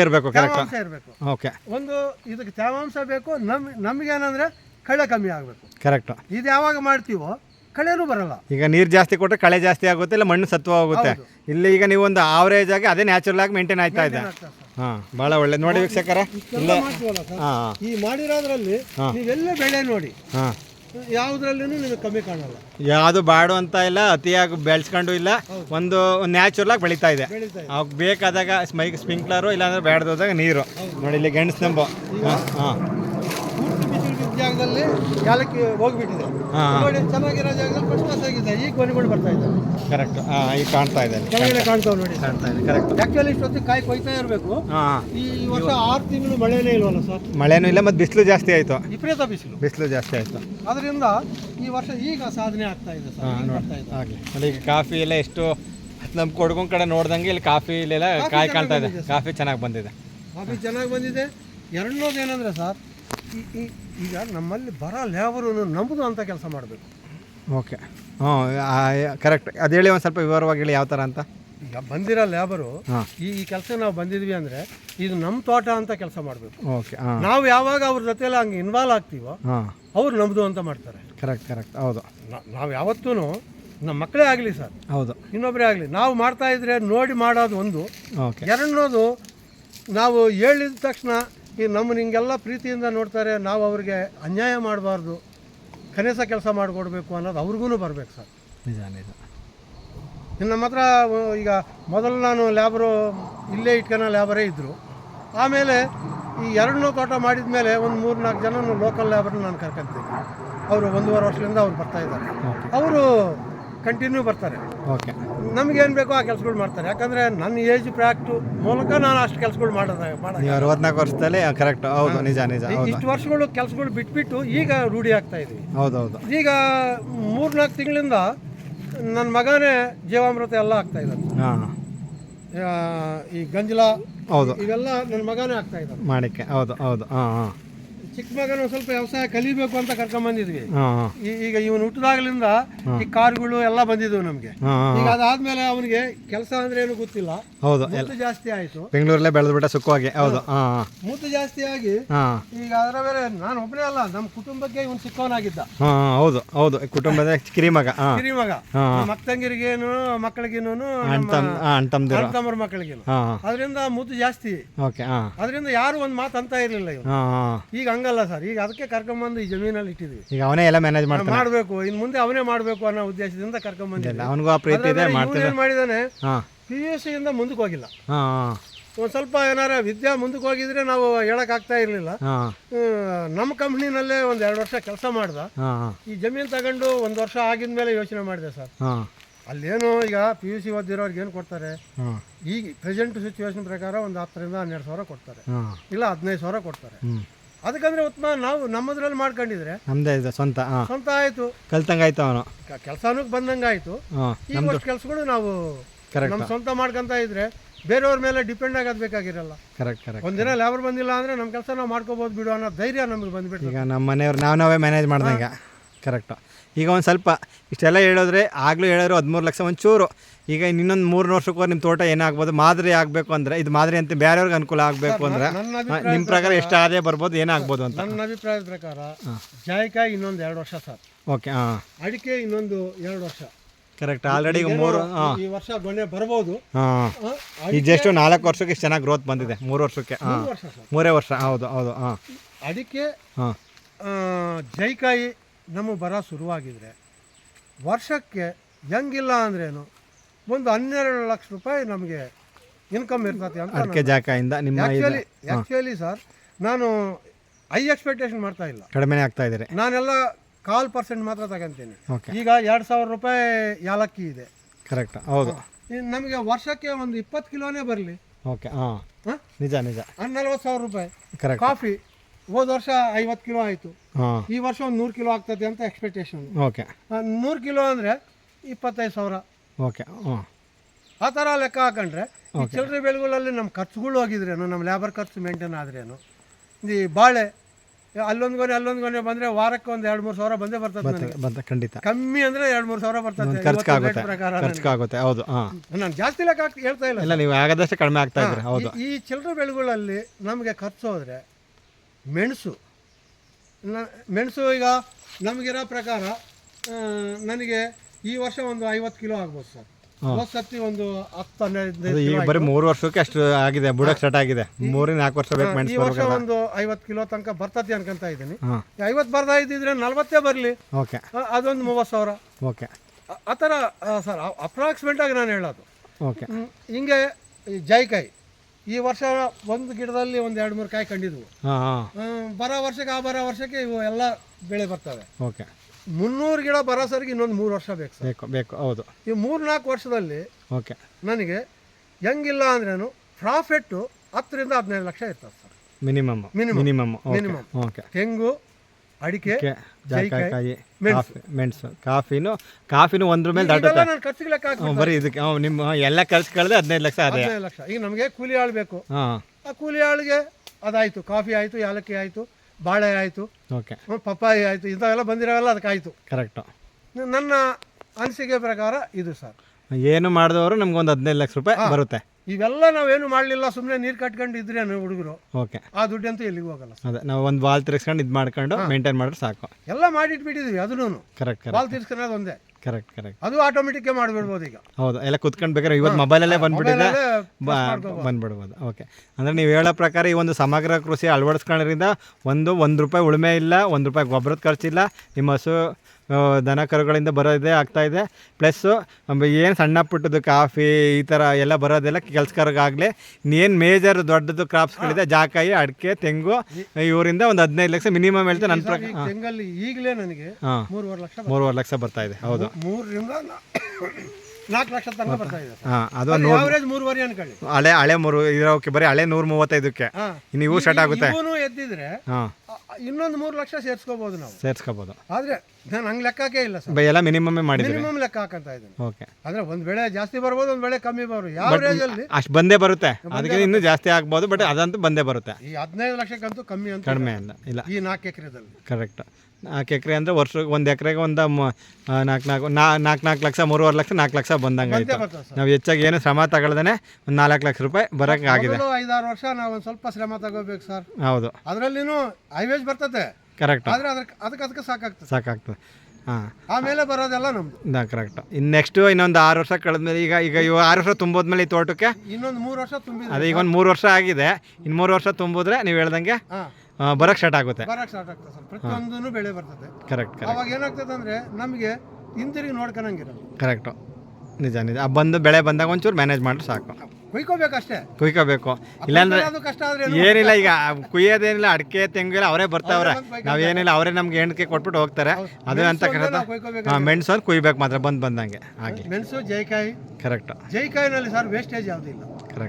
ಇರಬೇಕು ಕರೆಕ್ಟ್ ತೇವಾಂಶ ಇರಬೇಕು. ಓಕೆ ಒಂದು ಇದಕ್ಕೆ ತೇವಾಂಶ ಬೇಕು ನಮ್ ನಮ್ಗೇನಂದ್ರೆ ಕಳೆ ಕಮ್ಮಿ ಆಗಬೇಕು. ಕರೆಕ್ಟ್ ಇದು ಯಾವಾಗ ಮಾಡ್ತೀವೋ ಕಳೆನೂ ಬರಲ್ಲ. ಈಗ ನೀರು ಜಾಸ್ತಿ ಕೊಟ್ಟರೆ ಕಳೆ ಜಾಸ್ತಿ ಆಗುತ್ತೆ ಇಲ್ಲ ಮಣ್ಣು ಸತ್ವ ಹೋಗುತ್ತೆ. ಇಲ್ಲಿ ಈಗ ನೀವು ಒಂದು ಆವರೇಜ್ ಆಗಿ ಅದೇ ನ್ಯಾಚುರಲ್ ಆಗಿ ಮೇಂಟೈನ್ ಆಯ್ತಾ ಇದೆ. ಹಾಂ ಭಾಳ ಒಳ್ಳೆ ನೋಡಿ ವೀಕ್ಷಕರ ಇಲ್ಲ ಮಾಡ್ತೀವಲ್ಲ ಸರ್? ಹಾಂ ಹಾಂ. ಈ ಮಾಡಿರೋದ್ರಲ್ಲಿ ನೀವೆಲ್ಲ ಬೆಳೆ ನೋಡಿ. ಹಾಂ. ಯಾವುದ್ರಲ್ಲೂ ನಿಮಗೆ ಕಮ್ಮಿ ಕಾಣಲ್ಲ. ಯಾವುದು ಬಾಡು ಅಂತ ಇಲ್ಲ ಅತಿಯಾಗಿ ಬೆಳೆಸ್ಕೊಂಡು ಇಲ್ಲ. ಒಂದು ನ್ಯಾಚುರಲ್ ಆಗಿ ಬೆಳೀತಾ ಇದೆ. ಅವ್ಕೆ ಬೇಕಾದಾಗ ಸ್ಪ್ರಿಂಕ್ಲರ್ ಸ್ಪ್ರಿಂಕ್ಲರು ಇಲ್ಲಾಂದ್ರೆ ಬೇಡದೋದಾಗ ನೀರು. ನೋಡಿ ಇಲ್ಲಿ ಗೆಣಸು ನಂಬು. ಹಾಂ. ಜಾಗದಲ್ಲಿ ಕಾಲಕ್ಕೆ ಹೋಗ್ಬಿಟ್ಟಿದೆ. ನೋಡಿ ಚೆನ್ನಾಗಿರೋ ಜಾಗದಲ್ಲಿ ಫಸ್ಟ್ ಕ್ಲಾಸ್ ಆಗಿದೆ. ಈ ಕೊನೆಗಳು ಬರ್ತಾ ಇದ್ದಾವೆ ಕರೆಕ್ಟ್ ಈಗ ಕಾಣ್ತಾ ಇದೆ. ಕೆಳಗಡೆ ಕಾಣ್ತಾವೆ ನೋಡಿ. ಕಾಣ್ತಾ ಇದೆ. ಕರೆಕ್ಟ್ ಆಕ್ಚುಲಿ ಇಷ್ಟೊತ್ತಿಗೆ ಕಾಯಿ ಕೊಯ್ತಾ ಇರಬೇಕು. ಈ ವರ್ಷ ಆರು ತಿಂಗಳು ಮಳೆನೇ ಇಲ್ವಲ್ಲ ಸರ್? ಮಳೆನೂ ಇಲ್ಲ ಮತ್ತೆ ಬಿಸಿಲು ಜಾಸ್ತಿ ಆಯಿತು. ವಿಪರೀತ ಬಿಸಿಲು. ಬಿಸಿಲು ಜಾಸ್ತಿ ಆಯಿತು. ಅದರಿಂದ ಈ ವರ್ಷ ಈಗ ಸಾಧನೆ ಆಗ್ತಾ ಇದೆ ಸರ್. ಆಗಲಿ. ಈಗ ಕಾಫಿ ಎಲ್ಲ ಎಷ್ಟು ನಮ್ಮ ಕೊಡಗು ಕಡೆ ನೋಡ್ದಂಗೆ ಇಲ್ಲಿ ಕಾಫಿ ಇಲ್ಲೆಲ್ಲ ಕಾಯಿ ಕಾಣ್ತಾ ಇದೆ. ಕಾಫಿ ಚೆನ್ನಾಗಿ ಬಂದಿದೆ. ಕಾಫಿ ಚೆನ್ನಾಗಿ ಬಂದಿದೆ. ಎರಡನೇದು ಏನಂದ್ರೆ ಸರ್ ಈ- ಈಗ ನಮ್ಮಲ್ಲಿ ಬರ ಲೇಬರು ನಂಬುದು ಅಂತ ಕೆಲಸ ಮಾಡಬೇಕು. ಓಕೆ. ಹ್ಞೂ ಕರೆಕ್ಟ್ ಅದು ಹೇಳಿ ಒಂದು ಸ್ವಲ್ಪ ವಿವರವಾಗಿ ಹೇಳಿ ಯಾವ ಥರ ಅಂತ. ಈಗ ಬಂದಿರೋ ಲೇಬರು ಈ ಈ ಕೆಲಸ ನಾವು ಬಂದಿದ್ವಿ ಅಂದರೆ ಇದು ನಮ್ಮ ತೋಟ ಅಂತ ಕೆಲಸ ಮಾಡಬೇಕು. ಓಕೆ ಹಾಂ. ನಾವು ಯಾವಾಗ ಅವ್ರ ಜೊತೆಲಿ ಹಂಗೆ ಇನ್ವಾಲ್ವ್ ಆಗ್ತೀವೋ ಹಾಂ. ಅವ್ರು ನಮ್ಮದು ಅಂತ ಮಾಡ್ತಾರೆ. ಕರೆಕ್ಟ್ ಕರೆಕ್ಟ್ ಹೌದು. ನಾವು ಯಾವತ್ತೂ ನಮ್ಮ ಮಕ್ಕಳೇ ಆಗಲಿ ಸರ್. ಹೌದು. ಇನ್ನೊಬ್ಬರೇ ಆಗಲಿ. ನಾವು ಮಾಡ್ತಾ ಇದ್ರೆ ನೋಡಿ ಮಾಡೋದು ಒಂದು. ಓಕೆ. ಎರಡನೇದು ನಾವು ಹೇಳಿದ ತಕ್ಷಣ ಈ ನಮ್ಮನ್ನ ಹಿಂಗೆಲ್ಲ ಪ್ರೀತಿಯಿಂದ ನೋಡ್ತಾರೆ ನಾವು ಅವ್ರಿಗೆ ಅನ್ಯಾಯ ಮಾಡಬಾರ್ದು ಕನಸ ಕೆಲಸ ಮಾಡಿಕೊಡ್ಬೇಕು ಅನ್ನೋದು ಅವ್ರಿಗೂ ಬರಬೇಕು ಸರ್. ನಿಜ ನಿಜ. ಇನ್ನು ನಮ್ಮ ಹತ್ರ ಈಗ ಮೊದಲು ನಾನು ಲ್ಯಾಬರು ಇಲ್ಲೇ ಇಟ್ಕೊಳೋ ಲ್ಯಾಬರೇ ಇದ್ದರು ಆಮೇಲೆ ಈ ಎರಡನೂ ತೋಟ ಮಾಡಿದ ಮೇಲೆ ಒಂದು ಮೂರು ನಾಲ್ಕು ಜನ ಲೋಕಲ್ ಲ್ಯಾಬರ್ನ ನಾನು ಕರ್ಕೊಂತೀನಿ ಅವರು ಒಂದೂವರೆ ವರ್ಷದಿಂದ ಅವ್ರು ಬರ್ತಾಯಿದ್ದಾರೆ ಅವರು ಕಂಟಿನ್ಯೂ ಬರ್ತಾರೆ. ಓಕೆ ನಮಗೇನು ಬೇಕೋ ಆ ಕೆಲಸಗಳು ಮಾಡ್ತಾರೆ. ಯಾಕಂದರೆ ನನ್ನ ಏಜ್ ಪ್ರಾಕ್ಟು ಮೂಲಕ ನಾನು ಅಷ್ಟು ಕೆಲಸಗಳು ಮಾಡೋದ ಮಾಡ ನೀವು ಅರವತ್ನಾಲ್ಕು ವರ್ಷದಲ್ಲಿ ಕರೆಕ್ಟ್ ಹೌದು ನಿಜ ನಿಜ ಹೌದು. ಇಷ್ಟು ವರ್ಷಗಳು ಕೆಲಸಗಳು ಬಿಟ್ಬಿಟ್ಟು ಈಗ ರೂಢಿ ಆಗ್ತಾ ಇದೀವಿ ಹೌದು ಹೌದು ಈಗ ಮೂರ್ನಾಲ್ಕು ತಿಂಗಳಿಂದ ನನ್ನ ಮಗನೇ ಜೀವಾಮೃತ ಎಲ್ಲ ಆಗ್ತಾ ಇದ್ದಾನೆ. ಹಾಂ. ಆ, ಈ ಗಂಜಲ ಹೌದು. ಇವೆಲ್ಲ ನನ್ನ ಮಗನೇ ಆಗ್ತಾ ಇದ್ದಾನೆ. ಮಾಡಿಕೆ. ಹೌದು ಹೌದು. ಹಾಂ ಹಾಂ. ಚಿಕ್ಕ ಮಗನ ಸ್ವಲ್ಪ ವ್ಯವಸಾಯ ಕಲಿಬೇಕು ಅಂತ ಕರ್ಕೊಂಡ್ ಬಂದಿದ್ವಿ. ಹಾಂ ಹಾಂ. ಈ- ಈಗ ಇವನು ಹುಟ್ಟಿದಾಗಲಿಂದ ಈ ಕಾರ್ಗಳು ಎಲ್ಲ ಬಂದಿದ್ವು ನಮಗೆ. ಈಗ ಅದಾದ್ಮೇಲೆ ಅವನಿಗೆ ಕೆಲಸ ಅಂದ್ರೆ ಏನು ಗೊತ್ತಿಲ್ಲ. ಹೌದು ಮೂತು ಜಾಸ್ತಿ ಆಯ್ತು. ಬೆಂಗಳೂರಲ್ಲೇ ಬೆಳೆದ್ಬಿಟ್ಟ ಸುಖವಾಗಿ ಹೌದು ಮುತ್ತು ಜಾಸ್ತಿ ಆಗಿ ಈಗ ಅದರ ಬೇರೆ ನಾನು ಒಬ್ಬನೇ ಅಲ್ಲ ನಮ್ಮ ಕುಟುಂಬಕ್ಕೆ ಇವನು ಚಿಕ್ಕವನಾಗಿದ್ದ. ಹಾಂ ಹೌದು ಹೌದು. ಕುಟುಂಬದ ಕಿರಿಮಗ ಹಾಂ. ಹಿರಿ ಮಗ ಹಾಂ. ನಮ್ಮ ಅಕ್ಕಂಗಿರಿಗೇನು ಮಕ್ಕಳಿಗೇನು. ತಮ್ಮರ ಮಕ್ಕಳಿಗೇನು ಅದರಿಂದ ಮೂತು ಜಾಸ್ತಿ. ಅದರಿಂದ ಯಾರು ಒಂದು ಮಾತು ಅಂತ ಇರಲಿಲ್ಲ ಇವನು. ಈಗ ಹಂಗಲ್ಲ ಸರ್. ಈಗ ಅದಕ್ಕೆ ಕರ್ಕೊಂಬಂದು ಈ ಜಮೀನಲ್ಲಿ ಇಟ್ಟಿದ್ವಿ. ಈಗ ಅವನೇ ಎಲ್ಲ ಮ್ಯಾನೇಜ್ ಮಾಡ್ತಾನೆ. ಮಾಡಬೇಕು ಇನ್ನು ಮುಂದೆ ಅವನೇ ಮಾಡಬೇಕು ಅನ್ನೋ ಉದ್ದೇಶದಿಂದ ಕರ್ಕೊಂಬಂದಿಲ್ಲ ಅವನಿಗೂ ಆ ಪ್ರೀತಿ ಇದೆ ಮಾಡ್ತಾನೆ. ಏನು ಮಾಡಿದಾನೆ ಪಿ ಯು ಸಿಯಿಂದ ಮುಂದಕ್ಕೆ ಹೋಗಿಲ್ಲ. ಒಂದು ಸ್ವಲ್ಪ ಏನಾರ ವಿದ್ಯಾ ಮುಂದಕ್ಕೆ ಹೋಗಿದ್ರೆ ನಾವು ಹೇಳಕ್ಕಾಗ್ತಾ ಇರಲಿಲ್ಲ. ನಮ್ಮ ಕಂಪ್ನಿನಲ್ಲೇ ಒಂದು ಎರಡು ವರ್ಷ ಕೆಲಸ ಮಾಡ್ದ. ಈ ಜಮೀನು ತಗೊಂಡು ಒಂದು ವರ್ಷ ಆಗಿದ ಮೇಲೆ ಯೋಚನೆ ಮಾಡಿದೆ ಸರ್. ಅಲ್ಲೇನು ಈಗ ಪಿ ಯು ಸಿ ಓದಿರೋರ್ಗೆ ಏನು ಕೊಡ್ತಾರೆ? ಈಗ ಪ್ರೆಸೆಂಟ್ ಸಿಚುವೇಶನ್ ಪ್ರಕಾರ ಒಂದು ಹತ್ತರಿಂದ ಹನ್ನೆರಡು ಸಾವಿರ ಕೊಡ್ತಾರೆ. ಇಲ್ಲ ಹದಿನೈದು ಸಾವಿರ ಕೊಡ್ತಾರೆ. ಅದಕ್ಕಂದ್ರೆ ಉತ್ತಮ ನಾವು ನಮ್ಮದ್ರಲ್ಲಿ ಮಾಡ್ಕೊಂಡಿದ್ರೆ ನಮ್ದೇ ಇದೆ ಸ್ವಂತ ಹಾಂ. ಸ್ವಂತ ಆಯ್ತು. ಕಲ್ತಂಗಾಯ್ತು ಅವನು. ಕೆಲಸನೂ ಬಂದಂಗ ಆಯ್ತು. ಹಾಂ ಈಗ ಅಷ್ಟು ಕೆಲಸಗಳು ನಾವು ಕರೆಕ್ಟ್ ನಮ್ಮ ಸ್ವಂತ ಮಾಡ್ಕೊಂತ ಇದ್ರೆ ಬೇರೆಯವ್ರ ಮೇಲೆ ಡಿಪೆಂಡ್ ಆಗೋದು ಬೇಕಾಗಿರಲ್ಲ. ಕರೆಕ್ಟ್ ಕರೆಕ್ಟ್ ಒಂದಿನ ಲೇಬರ್ ಬಂದಿಲ್ಲ ಅಂದ್ರೆ ನಮ್ಮ ಕೆಲಸ ನಾವು ಮಾಡ್ಕೋಬಹುದು ಬಿಡು ಅನ್ನೋ ಧೈರ್ಯ ನಮಗೆ ಬಂದ್ಬಿಟ್ಟು ಈಗ ನಮ್ಮ ಮನೆಯವ್ರು ನಾವು ನಾವೇ ಮ್ಯಾನೇಜ್ ಮಾಡ್ದಂಗೆ. ಕರೆಕ್ಟು ಈಗ ಒಂದು ಸ್ವಲ್ಪ ಇಷ್ಟೆಲ್ಲ ಹೇಳಿದ್ರೆ ಆಗಲೂ ಹೇಳೋರು ಹದಿಮೂರು ಲಕ್ಷ ಒಂಚೂರು. ಈಗ ಇನ್ನೊಂದು ಮೂರು ವರ್ಷಕ್ಕೂ ನಿಮ್ಮ ತೋಟ ಏನಾಗ್ಬೋದು? ಮಾದರಿ ಆಗಬೇಕು ಅಂದರೆ ಇದು ಮಾದರಿ ಅಂತ ಬೇರೆಯವ್ರಿಗೆ ಅನುಕೂಲ ಆಗಬೇಕು ಅಂದರೆ ನಿಮ್ಮ ಪ್ರಕಾರ ಎಷ್ಟು ಆದಾಯ ಬರ್ಬೋದು ಏನಾಗ್ಬೋದು ಅಂತ? ನನ್ನ ಅಭಿಪ್ರಾಯದ ಪ್ರಕಾರ ಜಾಯಿಕಾಯಿ ಇನ್ನೊಂದು ಎರಡು ವರ್ಷ ಸರ್. ಓಕೆ ಹಾಂ. ಅಡಿಕೆ ಇನ್ನೊಂದು ಎರಡು ವರ್ಷ. ಕರೆಕ್ಟ್ ಆಲ್ರೆಡಿ ಈಗ ಮೂರು ಈ ವರ್ಷ ಗೊನೆ ಬರ್ಬೋದು. ಹಾಂ. ಈ ಜಸ್ಟ್ ನಾಲ್ಕು ವರ್ಷಕ್ಕೆ ಇಷ್ಟು ಚೆನ್ನಾಗಿ ಗ್ರೋತ್ ಬಂದಿದೆ ಮೂರು ವರ್ಷಕ್ಕೆ ಹಾಂ. ಮೂರೇ ವರ್ಷ ಹೌದು ಹೌದು ಹಾಂ. ಅಡಿಕೆ ಜೈಕಾಯಿ ನಮಗೆ ಬರ ಶುರುವಾಗಿದ್ರೆ ವರ್ಷಕ್ಕೆ ಹೆಂಗಿಲ್ಲ ಅಂದ್ರೇನು? ಒಂದು ಹನ್ನೆರಡು ಲಕ್ಷ ರೂಪಾಯಿ ನಮಗೆ ಇನ್ಕಮ್ ಇರ್ತದೆ ಅಂತ ಅಡಿಕೆ ನಿಮ್ಮ ಆ್ಯಕ್ಚುಲಿ ಆ್ಯಕ್ಚುಲಿ ಸರ್ ನಾನು ಹೈ ಎಕ್ಸ್ಪೆಕ್ಟೇಷನ್ ಮಾಡ್ತಾ ಇಲ್ಲ. ಕಡಿಮೆನೇ ಆಗ್ತಾ ಇದ್ದಾರೆ. ನಾನೆಲ್ಲ ಕಾಲ್ ಪರ್ಸೆಂಟ್ ಮಾತ್ರ ತಗೊಂತೀನಿ. ಈಗ ಎರಡು ಸಾವಿರ ರೂಪಾಯಿ ಯಾಲಕ್ಕಿ ಇದೆ. ಕರೆಕ್ಟ್ ಹೌದು. ನಮಗೆ ವರ್ಷಕ್ಕೆ ಒಂದು ಇಪ್ಪತ್ತು ಕಿಲೋನೇ ಬರಲಿ. ಓಕೆ ಹಾಂ. ಹಾಂ? ನಿಜ ನಿಜ. ನಲ್ವತ್ತು ಸಾವಿರ ರೂಪಾಯಿ. ಕರೆಕ್ಟ್ ಕಾಫಿ ಹೋದ ವರ್ಷ ಐವತ್ತು ಕಿಲೋ ಆಯಿತು. ಹಾಂ. ಈ ವರ್ಷ ಒಂದು ನೂರು ಕಿಲೋ ಆಗ್ತದೆ ಅಂತ ಎಕ್ಸ್ಪೆಕ್ಟೇಷನ್ ಓಕೆ. ನೂರು ಕಿಲೋ ಅಂದರೆ ಇಪ್ಪತ್ತೈದು ಸಾವಿರ. ಓಕೆ ಆ ಥರ ಲೆಕ್ಕ ಹಾಕೊಂಡ್ರೆ ಈ ಚಿಲ್ಲರೆ ಬೆಳೆಗಳಲ್ಲಿ ನಮ್ಮ ಖರ್ಚುಗಳು ಹೋಗಿದ್ರೇನು ನಮ್ಮ ಲೇಬರ್ ಖರ್ಚು ಮೇಂಟೈನ್ ಆದ್ರೇನು? ಈ ಬಾಳೆ ಅಲ್ಲೊಂದು ಗೊನೆ ಅಲ್ಲೊಂದು ಗೊನೆ ಬಂದ್ರೆ ವಾರಕ್ಕೆ ಒಂದು ಎರಡು ಮೂರು ಸಾವಿರ ಬಂದೇ ಬರ್ತದೆ ಖಂಡಿತ. ಕಮ್ಮಿ ಅಂದ್ರೆ ಎರಡು ಮೂರು ಸಾವಿರ ಬರ್ತದೆ. ಖರ್ಚಾಗುತ್ತೆ ಆಗುತ್ತೆ. ಹೌದು ಹಾಂ. ನಾನು ಜಾಸ್ತಿ ಲೆಕ್ಕ ಹೇಳ್ತಾ ಇಲ್ಲ. ಇಲ್ಲ ನೀವು ಆಗದಷ್ಟು ಕಡಿಮೆ ಆಗ್ತಾ ಇದ್ರೆ ಹೌದು. ಈ- ಈ ಚಿಲ್ಲರೆ ಬೆಳೆಗಳಲ್ಲಿ ನಮಗೆ ಖರ್ಚು ಹೋದರೆ ಮೆಣಸು. ಮೆಣಸು ಈಗ ನಮಗಿರೋ ಪ್ರಕಾರ ನನಗೆ ಈ ವರ್ಷ ಒಂದು ಐವತ್ತು ಕಿಲೋ ಆಗ್ಬೋದು ಸರ್. ಹೋದ ಸತಿ ಒಂದು ಹತ್ತು ಹನ್ನೆರಡು ಈಗ ಬರೀ ಮೂರು ವರ್ಷಕ್ಕೆ ಅಷ್ಟು ಆಗಿದೆ ಬುಡಕ್ಕೆ ಸ್ಟಾರ್ಟ್ ಆಗಿದೆ. ಮೂರಿಂದ ನಾಲ್ಕು ವರ್ಷ ಬೇಕು ಈ ವರ್ಷ ಒಂದು ಐವತ್ತು ಕಿಲೋ ತನಕ ಬರ್ತತಿ ಅನ್ಕೊಂತ ಇದ್ದೀನಿ. ಐವತ್ತು ಬರ್ತಾ ಇದ್ದಿದ್ರೆ ನಲ್ವತ್ತೇ ಬರಲಿ. ಓಕೆ. ಅದೊಂದು ಮೂವತ್ತು ಸಾವಿರ. ಓಕೆ. ಆ- ಥರ ಸರ್ ಅಪ್ರಾಕ್ಸಿಮೆಂಟಾಗಿ ಆಗಿ ನಾನು ಹೇಳೋದು. ಓಕೆ. ಹಿಂಗೆ ಈ ಜಾಯಿಕಾಯಿ ಈ ವರ್ಷ ಒಂದು ಗಿಡದಲ್ಲಿ ಒಂದು ಎರಡು ಮೂರು ಕಾಯಿ ಕಂಡಿದ್ವು. ಹಾಂ ಬರೋ ವರ್ಷಕ್ಕೆ ಆ ಬರೋ ವರ್ಷಕ್ಕೆ ಇವು ಎಲ್ಲ ಬೆಳೆ ಬರ್ತವೆ. ಓಕೆ. ಮುನ್ನೂರು ಗಿಡ ಬರೋ ಸರಿಗೆ ಇನ್ನೊಂದು ಮೂರು ವರ್ಷ ಬೇಕು ಸರ್. ಬೇಕು ಬೇಕು ಹೌದು. ಈ ಮೂರು ನಾಲ್ಕು ವರ್ಷದಲ್ಲಿ ಓಕೆ. ನನಗೆ ಹೆಂಗಿಲ್ಲ ಅಂದ್ರೇನು ಪ್ರಾಫಿಟ್ಟು ಹತ್ತರಿಂದ ಹದಿನೈದು ಲಕ್ಷ ಇರ್ತದೆ sir. Minimum minimum. Minimum okay Minimum. Okay. ತೆಂಗು ಅಡಿಕೆ ಜಾಯಿಕಾಯಿ ಮೆಣಸು. ಕಾಫಿನು ಕಾಫಿನೂ ಒಂದ್ರ ಮೇಲೆ ದಾಟುತ್ತೆ ನಾನು ಖರ್ಚಿಗೆ ಲೆಕ್ಕ ಹಾಕಿ ಬರೀ ಇದಕ್ಕೆ ಹ್ಞೂ ನಿಮ್ಮ ಎಲ್ಲ ಖರ್ಚು ಕಳೆದ್ರೆ ಹದಿನೈದು ಲಕ್ಷ ಅದೇ ಹದಿನೈದು ಲಕ್ಷ. ಈಗ ನಮಗೆ ಕೂಲಿ ಆಳು ಬೇಕು. ಹಾಂ. ಆ ಕೂಲಿ ಆಳಿಗೆ ಅದಾಯಿತು. ಕಾಫಿ ಆಯಿತು ಏಲಕ್ಕಿ ಆಯಿತು ಬಾಳೆ ಆಯಿತು ಓಕೆ. ಪಪ್ಪಾಯಿ ಆಯಿತು ಇಂಥವೆಲ್ಲ ಬಂದಿರೋವೆಲ್ಲ ಅದಕ್ಕೆ ಕರೆಕ್ಟ್. ನನ್ನ ಅನಿಸಿಕೆ ಪ್ರಕಾರ ಇದು ಸರ್. ಏನು ಮಾಡಿದವರು ನಮ್ಗೆ ಒಂದು ಹದಿನೈದು ಲಕ್ಷ ರೂಪಾಯಿ ಬರುತ್ತೆ. ಇವೆಲ್ಲ ನಾವೇನು ಮಾಡಲಿಲ್ಲ ಸುಮ್ಮನೆ ನೀರು ಕಟ್ಕೊಂಡು ಇದ್ರೆ ಹುಡುಗರು. ಓಕೆ. ಆ ದುಡ್ಡಂತೂ ಎಲ್ಲಿಗೂ ಹೋಗಲ್ಲ ಅದೇ ನಾವು ಒಂದು ಬಾಲ್ ತಿರ್ಸ್ಕೊಂಡು ಇದು ಮಾಡ್ಕೊಂಡು ಮೇಂಟೈನ್ ಮಾಡಿದ್ರೆ ಸಾಕು. ಎಲ್ಲ ಮಾಡಿಟ್ಬಿಟ್ಟಿದ್ವಿ ಅದನ್ನು ಕರೆಕ್ಟ್ ಕರೆಕ್ಟ್ ಬಾಲ್ ತೀರ್ಸ್ಕೊಳ್ಳೋದು ಒಂದೇ. ಕರೆಕ್ಟ್ ಕರೆಕ್ಟ್ ಅದು ಆಟೋಮೆಟಿಕ್ಕೇ ಮಾಡಿಬಿಡ್ಬೋದು ಈಗ. ಹೌದು ಎಲ್ಲ ಕುತ್ಕೊಂಡು ಬೇಕಾದ್ರೆ ಇವತ್ತು ಮೊಬೈಲಲ್ಲೇ ಬಂದ್ಬಿಟ್ಟಿದೆ ಬಂದ್ಬಿಡ್ಬೋದು. ಓಕೆ ಅಂದರೆ ನೀವು ಹೇಳೋ ಪ್ರಕಾರ ಈ ಒಂದು ಸಮಗ್ರ ಕೃಷಿ ಅಳವಡಿಸ್ಕೊಳ್ಳೋದ್ರಿಂದ ಒಂದು ಒಂದು ರೂಪಾಯಿ ಉಳುಮೆ ಇಲ್ಲ ಒಂದು ರೂಪಾಯಿ ಗೊಬ್ಬರದ ಖರ್ಚಿಲ್ಲ ನಿಮ್ಮ ಹಸು ದನ ಕರುಗಳಿಂದ ಬರೋದೇ ಆಗ್ತಾ ಇದೆ. ಪ್ಲಸ್ಸು ಏನು ಸಣ್ಣ ಪುಟ್ಟದ್ದು ಕಾಫಿ ಈ ಥರ ಎಲ್ಲ ಬರೋದೆಲ್ಲ ಕೆಲಸಗಾರಗಾಗಲಿ ಇನ್ನೇನು ಮೇಜರ್ ದೊಡ್ಡದು ಕ್ರಾಪ್ಸ್ಗಳಿದೆ ಜಾಕಾಯಿ ಅಡಿಕೆ ತೆಂಗು ಇವರಿಂದ ಒಂದು ಹದಿನೈದು ಲಕ್ಷ ಮಿನಿಮಮ್ ಹೇಳ್ತಾ ನನ್ನ ಪ್ರಕಾರ ತೆಂಗಲ್ಲಿ ಈಗಲೇ ನನಗೆ ಹಾಂ. ಮೂರುವರೆ ಲಕ್ಷ ಬರ್ತದೆ. ಮೂರುವರೆ ಲಕ್ಷ ಬರ್ತಾ ಇದೆ ಹೌದು. ಮೂರರಿಂದ ನಾಲ್ಕು ಲಕ್ಷ ತನಕ ಬರ್ತಾ ಇದೆ. ಸರ್ ಹಾಂ ಅದು ಆವರೇಜ್ ಮೂರುವರೆ ಅನ್ಕೊಳ್ಳಿ. ಹಳೆ ಹಳೆ ಮೂರು ಇರೋಕೆ ಬರೀ ಹಳೆ ನೂರ ಮೂವತ್ತೈದಕ್ಕೆ ಇನ್ನು ಇವು ಸ್ಟಾರ್ಟ್ ಆಗುತ್ತೆ. ಎದ್ದಿದ್ರೆ ಹಾಂ. ಇನ್ನೊಂದು ಮೂರು ಲಕ್ಷ ಸೇರಿಸ್ಕೋಬಹುದು ನಾವು. ಸೇರಿಸ್ಕೋಬೋದು. ಆದ್ರೆ ನಾನು ಹಂಗೆ ಲೆಕ್ಕಕ್ಕೆ ಇಲ್ಲ ಸರ್. ಬೈ ಎಲ್ಲ ಮಿನಿಮಮ್ ಮಾಡಿ ಮಿನಿಮಮ್ ಲೆಕ್ಕ ಹಾಕಂತ ಇದ್ದೀನಿ. ಓಕೆ ಅಂದ್ರೆ ಒಂದ್ ಬೆಳೆ ಜಾಸ್ತಿ ಬರ್ಬೋದು ಒಂದ್ ಬೆಳೆ ಕಮ್ಮಿ ಬರ್ಬೋದು ಯಾವ ಅಲ್ಲಿ ಅಷ್ಟು ಬಂದೇ ಬರುತ್ತೆ. ಅದಕ್ಕೆ ಇನ್ನೂ ಜಾಸ್ತಿ ಆಗ್ಬೋದು ಬಟ್ ಅದಂತೂ ಬಂದೇ ಬರುತ್ತೆ. ಈ ಹದಿನೈದು ಲಕ್ಷಕ್ಕಂತೂ ಕಮ್ಮಿ ಅಂತ ಕಡಿಮೆ ಅಲ್ಲ ಇಲ್ಲ. ಈ ನಾಲ್ಕು ಎಕರೆದಲ್ಲಿ. ಕರೆಕ್ಟ್ ನಾಲ್ಕು ಎಕರೆ ಅಂದರೆ ವರ್ಷಕ್ಕೆ ಒಂದು ಎಕರೆಗೆ ಒಂದು ನಾಲ್ಕು ನಾಲ್ಕು ನಾಲ್ಕು ನಾಲ್ಕು ಲಕ್ಷ ಮೂರುವರೆ ಲಕ್ಷ ನಾಲ್ಕು ಲಕ್ಷ ಬಂದಂಗೆ ಆಯಿತು. ನಾವು ಹೆಚ್ಚಾಗಿ ಏನು ಶ್ರಮ ತಗೊಳ್ದೇ ಒಂದು ನಾಲ್ಕು ಲಕ್ಷ ರೂಪಾಯಿ ಬರೋಕ್ಕೆ ಆಗಿದೆ. ಐದಾರು ವರ್ಷ ನಾವು ಒಂದು ಸ್ವಲ್ಪ ಶ್ರಮ ತಗೋಬೇಕು ಸರ್. ಹೌದು. ಅದರಲ್ಲಿನೂ ಹೈವೇಜ್ ಬರ್ತದೆ. ಕರೆಕ್ಟ್ ಆದರೆ ಅದಕ್ಕೆ ಅದಕ್ಕೆ ಅದಕ್ಕೆ ಸಾಕಾಗ್ತದೆ. ಸಾಕಾಗ್ತದೆ. ಹಾಂ. ಆಮೇಲೆ ಬರೋದೆಲ್ಲ ನಮ್ದು. ಕರೆಕ್ಟ್ ಇನ್ನು ನೆಕ್ಸ್ಟು ಇನ್ನೊಂದು ಆರು ವರ್ಷ ಕಳೆದ್ಮೇಲೆ ಈಗ ಈಗ ಇವು ಆರು ವರ್ಷ ತುಂಬೋದ್ಮೇಲೆ ಈ ತೋಟಕ್ಕೆ ಇನ್ನೊಂದು ಮೂರು ವರ್ಷ ತುಂಬಿದೆ ಅದೇ ಈಗ ಒಂದು ಮೂರು ವರ್ಷ ಆಗಿದೆ. ಇನ್ನು ಮೂರು ವರ್ಷ ತುಂಬಿದ್ರೆ ನೀವು ಹೇಳ್ದಂಗೆ ಹಾ ಬರೋಕ್ಕೆ ಸ್ಟಾರ್ಟ್ ಆಗುತ್ತೆ. ಬರಕ್ ಸ್ಟಾರ್ಟ್ ಆಗ್ತದೆ ಸರ್. ಪ್ರತಿಯೊಂದೂ ಬೆಳೆ ಬರ್ತದೆ. ಕರೆಕ್ಟ್ ಕರೆಕ್ಟ್ ಅವಾಗ ಏನಾಗ್ತದೆ ಅಂದ್ರೆ ನಮಗೆ ಹಿಂತಿರುಗಿ ನೋಡ್ಕೊಳಂಗಿರಲ್ಲ ಕರೆಕ್ಟು ನಿಜ ನಿಜ. ಆ ಬಂದು ಬೆಳೆ ಬಂದಾಗ ಒಂಚೂರು ಮ್ಯಾನೇಜ್ ಮಾಡಿದ್ರೆ ಸಾಕು. ಕೊಯ್ಕೋಬೇಕಷ್ಟೇ. ಕುಯ್ಕೋಬೇಕು. ಇಲ್ಲಾಂದ್ರೆ ಅದು ಕಷ್ಟ ಆದ್ರೆ ಏನು? ಏನಿಲ್ಲ ಈಗ ಕುಯ್ಯೋದೇನಿಲ್ಲ ಅಡಿಕೆ ತೆಂಗು ಎಲ್ಲ ಅವರೇ ಬರ್ತಾವ್ರೆ. ನಾವು ಏನಿಲ್ಲ ನಾವೇನಿಲ್ಲ ಅವರೇ ನಮ್ಗೆ ಎಣ್ಕೆ ಕೊಟ್ಬಿಟ್ಟು ಹೋಗ್ತಾರೆ. ಅದೇ ಅಂತ ಕರೆದ ನಾವು ಕೊಯ್ಕೋಬೇಕು ಮೆಣಸು ಕುಯ್ಬೇಕು ಮಾತ್ರ ಬಂದು ಬಂದಂಗೆ. ಹಾಗೆ. ಮೆಣಸು ಜೈಕಾಯಿ. ಕರೆಕ್ಟ್ ಜೈಕಾಯಿನಲ್ಲಿ ಸರ್ ವೇಸ್ಟೇಜ್ ಯಾವುದಿಲ್ಲ